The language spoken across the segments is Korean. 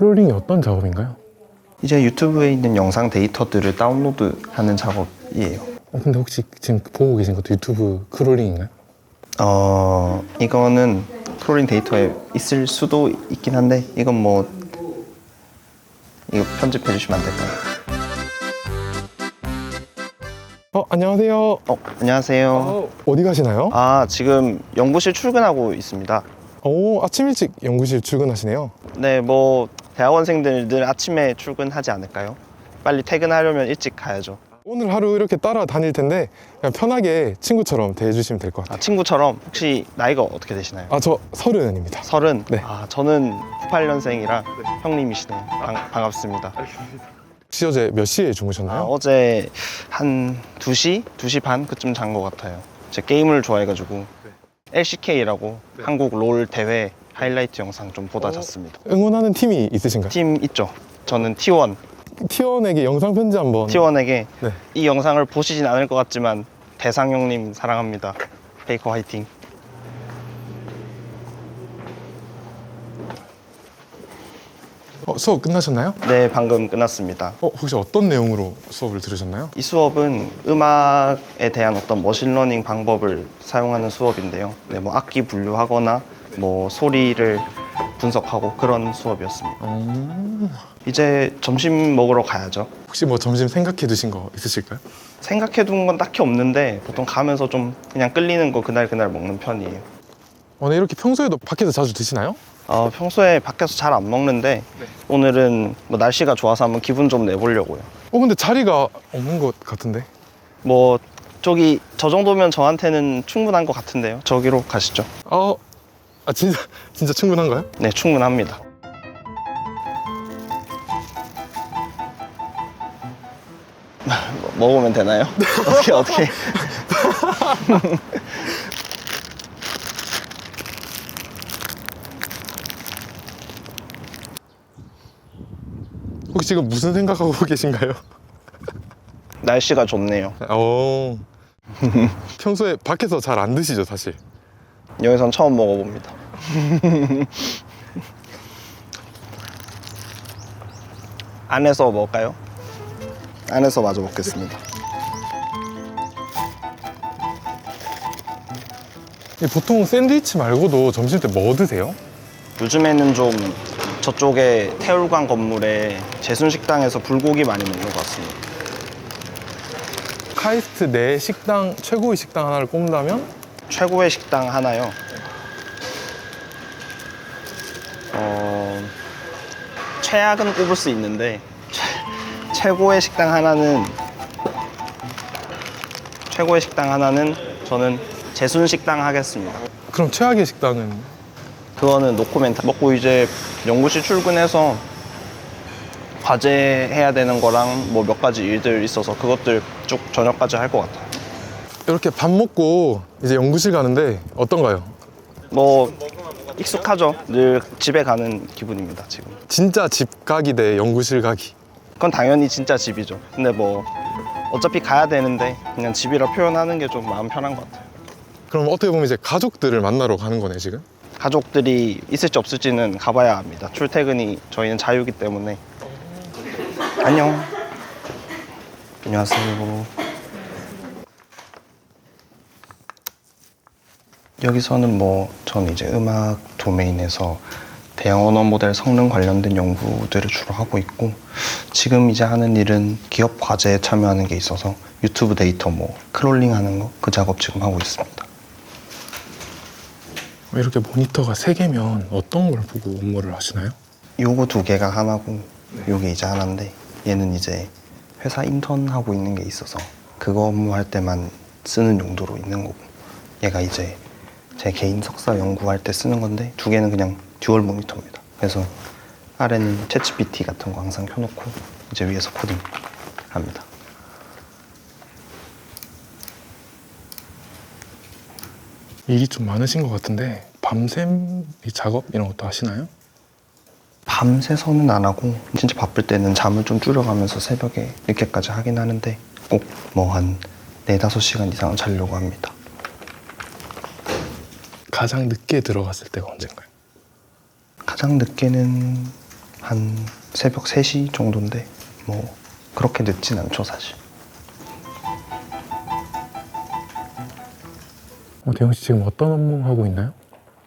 크롤링이 어떤 작업인가요? 이제 유튜브에 있는 영상 데이터들을 다운로드하는 작업이에요. 어, 근데 혹시 지금 보고 계신 것도 유튜브 크롤링인가요? 어, 이거는 크롤링 데이터에 있을 수도 있긴 한데 이건 뭐 이거 편집해 주시면 안 될까요? 어, 안녕하세요. 어, 안녕하세요. 어, 어디 가시나요? 아, 지금 연구실 출근하고 있습니다. 오, 아침 일찍 연구실 출근하시네요. 네, 뭐 대학원생들 늘 아침에 출근하지 않을까요? 빨리 퇴근하려면 일찍 가야죠. 오늘 하루 이렇게 따라 다닐 텐데 그냥 편하게 친구처럼 대해주시면 될 것 같아요. 아, 친구처럼 혹시 나이가 어떻게 되시나요? 아, 저 서른입니다. 서른? 네. 아, 저는 98년생이라 형님이시네요. 반, 반갑습니다. 혹시 어제 몇 시에 아, 주무셨나요? 어제 한 2시? 2시 반 그쯤 잔 것 같아요. 제 게임을 좋아해가지고 LCK라고 한국 롤 대회 하이라이트 영상 좀 보다 잤습니다. 응원하는 팀이 있으신가요? 팀 있죠? 저는 T1. T1에게 영상 편지 한번. T1에게 네. 이 영상을 보시진 않을 것 같지만 대상 형님 사랑합니다. 페이커 화이팅. 어, 수업 끝나셨나요? 네, 방금 끝났습니다. 어, 혹시 어떤 내용으로 수업을 들으셨나요? 이 수업은 음악에 대한 어떤 머신러닝 방법을 사용하는 수업인데요. 네, 뭐 악기 분류하거나 뭐 소리를 분석하고 그런 수업이었습니다. 음, 이제 점심 먹으러 가야죠. 혹시 뭐 점심 생각해 두신 거 있으실까요? 생각해 둔 건 딱히 없는데 보통 가면서 좀 그냥 끌리는 거 그날 그날 먹는 편이에요. 오늘 이렇게 평소에도 밖에서 자주 드시나요? 어, 평소에 밖에서 잘 안 먹는데 오늘은 뭐 날씨가 좋아서 한번 기분 좀 내보려고요. 어, 근데 자리가 없는 것 같은데. 뭐 저기 저 정도면 저한테는 충분한 것 같은데요. 저기로 가시죠. 어, 아 진짜 진짜 충분한가요? 네, 충분합니다. 뭐, 먹으면 되나요? 어떻게 어떻게? 혹시 지금 무슨 생각하고 계신가요? 날씨가 좋네요. 어. 평소에 밖에서 잘 안 드시죠, 사실. 여기선 처음 먹어봅니다. 안에서 먹을까요? 안에서 마저 먹겠습니다. 이 보통 샌드위치 말고도 점심 때 뭐 드세요? 요즘에는 좀 저쪽에 태울관 건물에 제순식당에서 불고기 많이 먹는 것 같습니다. 카이스트 내 식당 최고의 식당 하나를 꼽는다면 최고의 식당 하나요. 어, 최악은 꼽을 수 있는데 최, 최고의 식당 하나는 최고의 식당 하나는 저는 제순 식당 하겠습니다. 그럼 최악의 식당은 그거는 노코멘트. 먹고 이제 연구실 출근해서 과제 해야 되는 거랑 뭐 몇 가지 일들 있어서 그것들 쭉 저녁까지 할 것 같아요. 이렇게 밥 먹고 이제 연구실 가는데 어떤가요? 뭐 익숙하죠. 늘 집에 가는 기분입니다 지금. 진짜 집 가기 대 연구실 가기. 그건 당연히 진짜 집이죠. 근데 뭐 어차피 가야 되는데 그냥 집이라 표현하는 게 좀 마음 편한 것 같아요. 그럼 어떻게 보면 이제 가족들을 만나러 가는 거네 지금. 가족들이 있을지 없을지는 가봐야 합니다. 출퇴근이 저희는 자유이기 때문에. 안녕. 안녕하세요. 여기서는 뭐 저는 이제 음악 도메인에서 대형 언어 모델 성능 관련된 연구들을 주로 하고 있고 지금 이제 하는 일은 기업 과제에 참여하는 게 있어서 유튜브 데이터 뭐 크롤링 하는 거 그 작업 지금 하고 있습니다. 이렇게 모니터가 세 개면 어떤 걸 보고 업무를 하시나요? 요거 두 개가 하나고 요게 이제 하나인데 얘는 이제 회사 인턴 하고 있는 게 있어서 그거 업무 할 때만 쓰는 용도로 있는 거고 얘가 이제 제 개인 석사 연구할 때 쓰는 건데 두 개는 그냥 듀얼 모니터입니다. 그래서 아래는 챗GPT 같은 거 항상 켜놓고 이제 위에서 코딩 합니다. 일이 좀 많으신 것 같은데 밤샘 이 작업 이런 것도 하시나요? 밤새서는 안 하고 진짜 바쁠 때는 잠을 좀 줄여가면서 새벽에 이렇게까지 하긴 하는데 꼭 뭐 한 네다섯 시간 이상은 자려고 합니다. 가장 늦게 들어갔을 때가 언젠가요? 가장 늦게는 한 새벽 3시 정도인데 뭐 그렇게 늦진 않죠 사실. 어, 대영 씨 지금 어떤 업무 하고 있나요?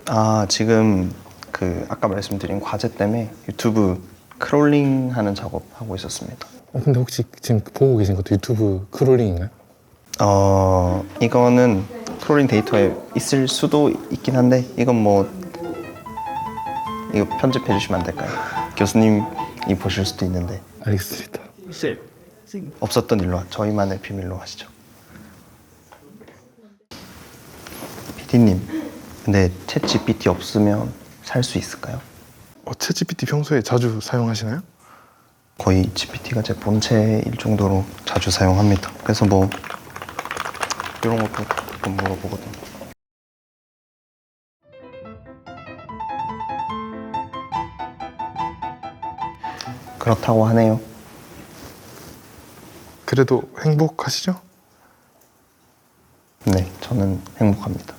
아 지금 그 아까 말씀드린 과제 때문에 유튜브 크롤링 하는 작업 하고 있었습니다. 어, 근데 혹시 지금 보고 계신 것도 유튜브 크롤링인가요? 어 이거는 크롤링 데이터에 있을 수도 있긴 한데 이건 뭐 이거 편집해 주시면 안 될까요? 교수님이 보실 수도 있는데 알겠습니다. 없었던 일로 저희만의 비밀로 하시죠. PD님, 근데 챗 GPT 없으면 살 수 있을까요? 어, 챗GPT 평소에 자주 사용하시나요? 거의 GPT가 제 본체일 정도로 자주 사용합니다. 그래서 뭐 이런 것도 좀 물어보거든요. 그렇다고 하네요. 그래도 행복하시죠? 네, 저는 행복합니다.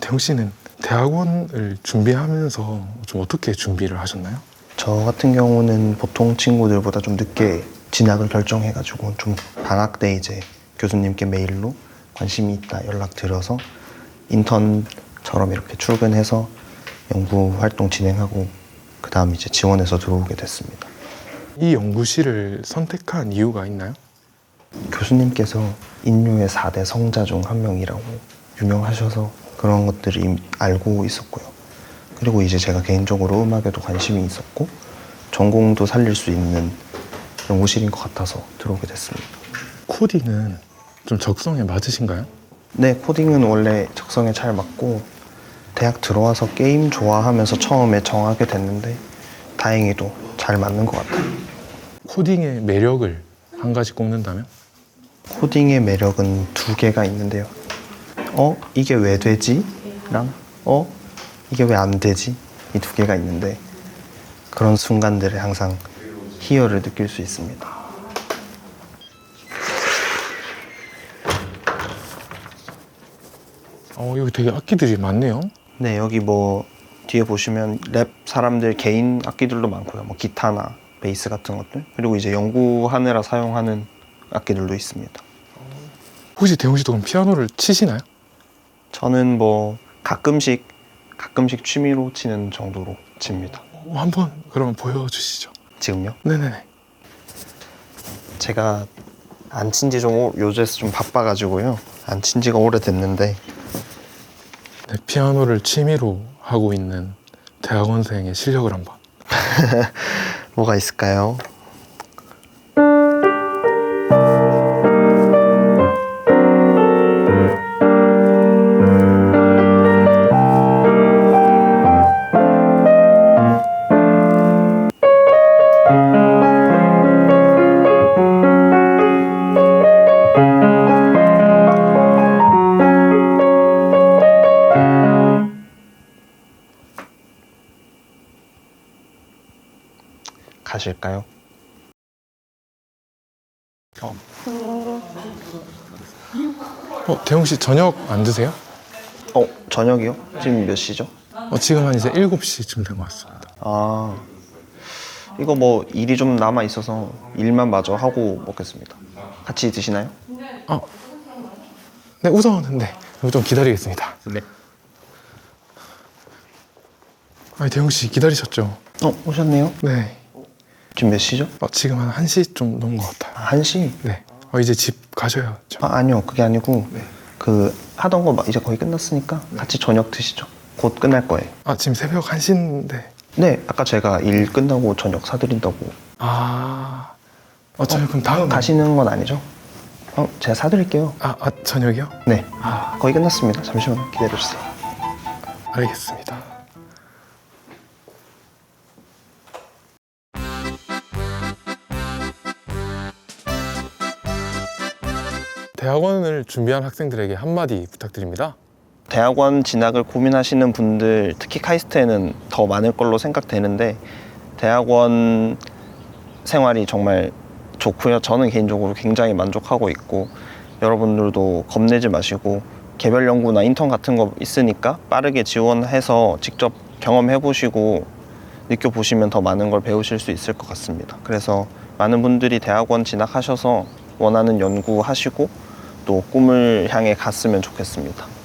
대영 씨는 대학원을 준비하면서 좀 어떻게 준비를 하셨나요? 저 같은 경우는 보통 친구들보다 좀 늦게 진학을 결정해가지고 좀 방학 때 이제 교수님께 메일로 관심이 있다 연락 드려서 인턴처럼 이렇게 출근해서 연구 활동 진행하고 그 다음 이제 지원해서 들어오게 됐습니다. 이 연구실을 선택한 이유가 있나요? 교수님께서 인류의 4대 성자 중 한 명이라고 유명하셔서 그런 것들을 알고 있었고요. 그리고 이제 제가 개인적으로 음악에도 관심이 있었고 전공도 살릴 수 있는 연구실인 것 같아서 들어오게 됐습니다. 코딩은 좀 적성에 맞으신가요? 네, 코딩은 원래 적성에 잘 맞고 대학 들어와서 게임 좋아하면서 처음에 정하게 됐는데 다행히도 잘 맞는 것 같아요. 코딩의 매력을 한 가지 꼽는다면? 코딩의 매력은 두 개가 있는데요. 어? 이게 왜 되지? 랑 어? 이게 왜 안 되지? 이 두 개가 있는데 그런 순간들에 항상 희열을 느낄 수 있습니다. 어, 여기 되게 악기들이 많네요. 네, 여기 뭐 뒤에 보시면 랩 사람들 개인 악기들도 많고요. 뭐 기타나 베이스 같은 것들. 그리고 이제 연구하느라 사용하는 악기들도 있습니다. 혹시 대영 씨도 그럼 피아노를 치시나요? 저는 뭐 가끔씩 가끔씩 취미로 치는 정도로 칩니다. 어, 한번 그러면 보여주시죠. 지금요? 네네네. 제가 안 친 지 좀 요새 좀 바빠가지고요. 안 친 지가 오래됐는데 네, 피아노를 취미로 하고 있는 대학원생의 실력을 한번. 뭐가 있을까요? 가실까요? 어, 대영 씨 저녁 안 드세요? 어 저녁이요? 지금 몇 시죠? 어, 지금 한 이제 7시쯤 된 것 같습니다. 아 이거 뭐 일이 좀 남아 있어서 일만 마저 하고 먹겠습니다. 같이 드시나요? 아, 네, 우선은 네. 좀 기다리겠습니다. 네. 아니, 대영 씨 기다리셨죠? 어 오셨네요. 네. 지금 몇 시죠? 어, 지금 한 1시 좀 넘은 것 같아요. 아, 1시? 네. 어, 이제 집 가셔야죠. 아 아니요 그게 아니고 그 하던 거 막 이제 거의 끝났으니까 같이 저녁 드시죠. 곧 끝날 거예요. 아, 지금 새벽 1시인데. 네 아까 제가 일 끝나고 저녁 사드린다고 아. 어, 저희 그럼 다음. 가시는 건 아니죠? 어 제가 사드릴게요. 아, 아, 저녁이요? 네 아, 거의 끝났습니다. 잠시만 기다려주세요. 알겠습니다. 대학원을 준비한 학생들에게 한마디 부탁드립니다. 대학원 진학을 고민하시는 분들 특히 카이스트에는 더 많을 걸로 생각되는데 대학원 생활이 정말 좋고요. 저는 개인적으로 굉장히 만족하고 있고 여러분들도 겁내지 마시고 개별 연구나 인턴 같은 거 있으니까 빠르게 지원해서 직접 경험해 보시고 느껴보시면 더 많은 걸 배우실 수 있을 것 같습니다. 그래서 많은 분들이 대학원 진학하셔서 원하는 연구 하시고 또 꿈을 향해 갔으면 좋겠습니다.